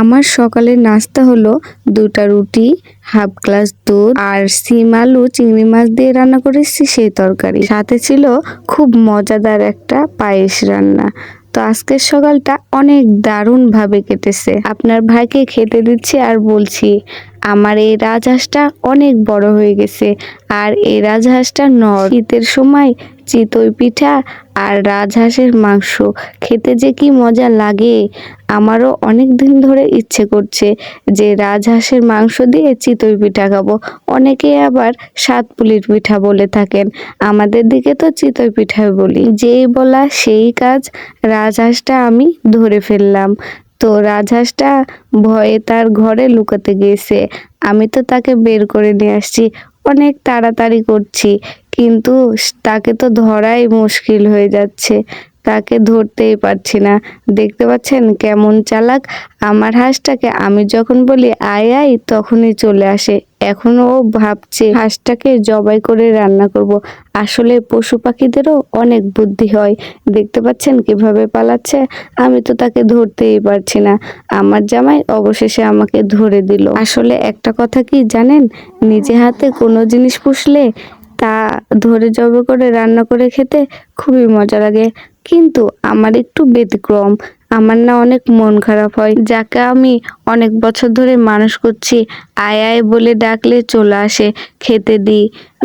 আমার সকালের নাস্তা হলো দুটা রুটি, হাফ গ্লাস দুধ আর সিম আলু, চিংড়ি মাছ দিয়ে রান্না করেছি সেই তরকারি। সাথে ছিল খুব মজাদার একটা পায়েস রান্না। তো আজকের সকালটা অনেক দারুণ ভাবে কেটেছে। আপনার ভাইকে খেতে দিচ্ছি আর বলছি, আমার এই রাজহাঁসটা অনেক বড় হয়ে গেছে। আর এই রাজহাঁসটা নর শীতের সময় চিতই পিঠা আর রাজহাঁসের মাংস। খেতে যে কি মজা লাগে? আমারও অনেক দিন ধরে ইচ্ছে করছে যে রাজহাঁসের মাংস দিয়ে চিতই পিঠা খাব। অনেকে আবার সাত পুলির পিঠা বলে থাকেন। আমাদের দিকে তো চিতই পিঠা বলি। যেই বলা সেই কাজ রাজহাঁসটা আমি ধরে ফেললাম। তো রাজহাঁসটা ভয়ে তার ঘরে লুকাতে গিয়েছে আমি তো তাকে বের করে নিয়ে আসছি। অনেক তাড়াতাড়ি করছি। কিন্তু তাকে তো ধরাই মুশকিল হয়ে যাচ্ছে। তাকে ধরতেই পারছি না। দেখতে পাচ্ছেন কেমন চালাক? আমার হাঁসটাকে আমি যখন বলি আয় আয়, তখনই চলে আসে। এখনও ও ভাবছে হাঁসটাকে জবাই করে রান্না করব। আসলে পশু পাখিদেরও অনেক বুদ্ধি হয়। দেখতে পাচ্ছেন কীভাবে পালাচ্ছে? আমি তো তাকে ধরতেই পারছি না। আমার জামাই অবশেষে আমাকে ধরে দিল। আসলে একটা কথা কি জানেন? নিজে হাতে কোনো জিনিস পুষলে তা ধরে জবে করে রান্না করে খেতে খুবই মজা লাগে। কিন্তু আমার একটু ব্যতিক্রম। আমার না অনেক মন খারাপ হয়। যাকে আমি অনেক বছর ধরে মানুষ করছি, আয় আয় বলে ডাকলে চলে আসে, খেতে দিই,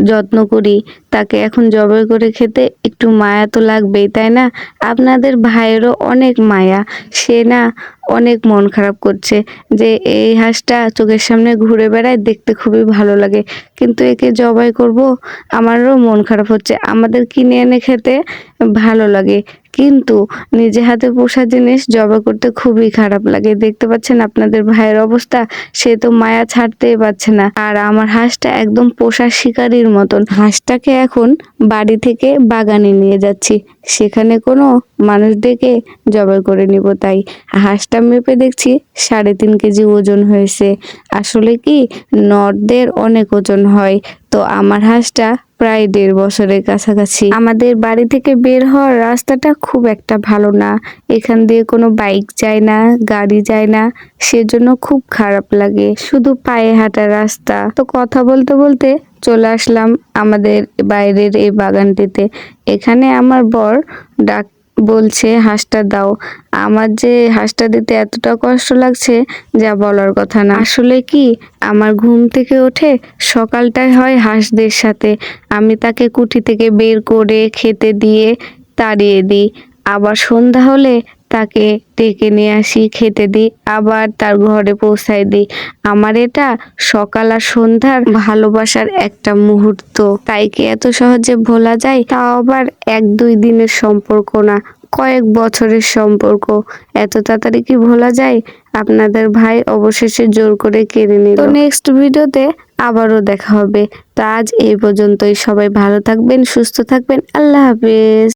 যত্ন করি। তাকে এখন জবাই করে খেতে একটু মায়া তো লাগবেই, তাই না? আপনাদের ভাইয়েরও অনেক মায়া। সে না অনেক মন খারাপ করছে যে এই হাঁসটা চোখের সামনে ঘুরে বেড়ায়, দেখতে খুবই ভালো লাগে। কিন্তু একে জবাই করব, আমারও মন খারাপ হচ্ছে। আমাদের কিনে এনে খেতে ভালো লাগে। কিন্তু নিজে হাতে পোষা জিনিস জবা করতে খুবই খারাপ লাগে। দেখতে পাচ্ছেন আপনাদের ভাইয়ের অবস্থা, সে তো মায়া ছাড়তেই পারছে না। আর আমার হাঁসটা একদম পোষা শিকারির মতন। হাঁসটাকে এখন বাড়ি থেকে বাগানে নিয়ে যাচ্ছি। সেখানে কোনো মানুষ ডেকে জবাই করে নিব তাই। হাঁসটা মেপে দেখছি সাড়ে তিন কেজি ওজন হয়েছে। আসলে কি নরদের অনেক ওজন হয়। তো আমার হাঁসটা প্রায় দেড় বছরের কাছাকাছি। আমাদের বাড়ি থেকে বের হওয়ার রাস্তাটা খুব একটা ভালো না। এখান দিয়ে কোনো বাইক যায় না, গাড়ি যায় না। সেজন্য খুব খারাপ লাগে। শুধু পায়ে হাঁটা রাস্তা। তো কথা বলতে বলতে চলে আসলাম আমাদের বাইরের এই বাগানটিতে। এখানে আমার বর ডাক বলছে, হাঁসটা দাও। আমার যে হাঁসটা দিতে এতটা কষ্ট লাগছে, যা বলার কথা না। আসলে কি, আমার ঘুম থেকে ওঠে সকালটাই হয় হাঁসদের সাথে। আমি তাকে কুঠি থেকে বের করে খেতে দিয়ে তাড়িয়ে দিই। আবার সন্ধ্যা হলে তাকে ডেকে নিয়ে আসি, খেতে দিই, আবার তার ঘরে পৌঁছায় দিই। আমার এটা সকাল আর সন্ধ্যার ভালোবাসার একটা মুহূর্ত। তাই কি এত সহজে ভোলা যায়? তাও আবার এক দুই দিনের সম্পর্ক না, কয়েক বছরের সম্পর্ক। এত তাড়াতাড়ি কি ভোলা যায়? আপনাদের ভাই অবশেষে জোর করে কেড়ে নিল। তো নেক্সট ভিডিওতে আবারও দেখা হবে। তো আজ এই পর্যন্তই। সবাই ভালো থাকবেন সুস্থ থাকবেন। আল্লাহ হাফেজ।